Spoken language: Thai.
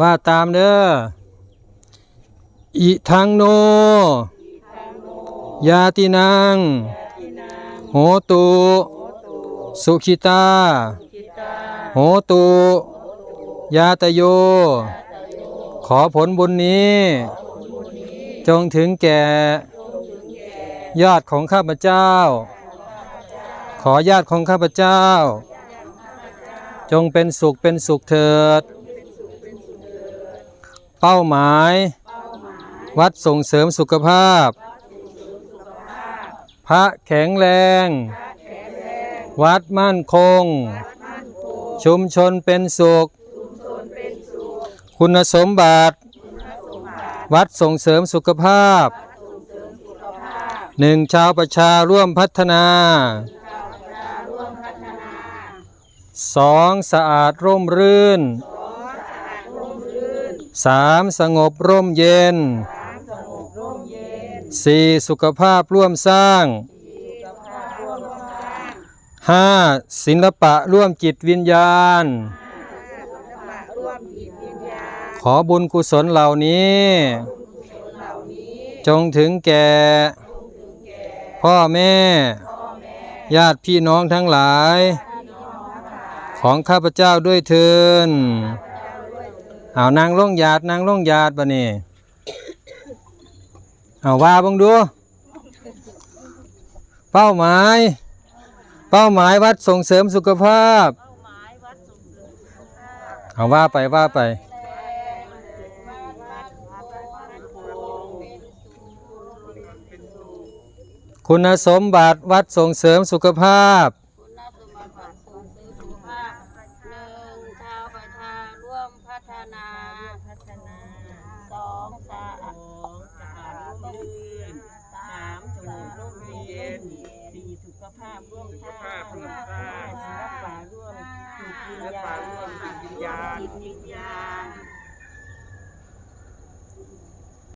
ว่าตามเด้ออิทังโน ยาตินัง โหตุ สุขิตา โหตุ ยาตโย ขอผลบุญนี้ จงถึงแก่ ญาติของข้าพเจ้า ขอญาติของข้าพเจ้า จงเป็นสุขเป็นสุขเถิด เป้าหมาย วัดส่งเสริมสุขภาพ พระแข็งแรง วัดมั่นคง ชุมชนเป็นสุข คุณสมบัติ วัดส่งเสริมสุขภาพหนึ่งชาวประชาร่วมพัฒนาสองสะอาดร่มรื่น สามสงบร่มเย็นสี่สุขภาพร่วมสร้างห้าศิลปะร่วมจิตวิญญาณ ขอบุญกุศลเหล่านี้ จงถึงแก่ พ่อแม่ ญาติพี่น้องทั้งหลาย ของข้าพเจ้าด้วยเทิน เอานางล่งหยาดนางล่งหยาดบะนี่เอาว่าบังดู เป้าหมาย เป้าหมายวัดส่งเสริมสุขภาพ เอาว่าไปว่าไป คุณสมบัติวัดส่งเสริมสุขภาพ คุณสมบัติส่งเสริมสุขภาพหนึ่งชาวประชาร่วม พัฒนาพัฒนาสองสะอาดสะอาดร่มรื่นสามสะร่มเย็นสี่สุขภาพร่วมสร้างศิลปะร่วมจิตวิญญาณจิตวิญญาณ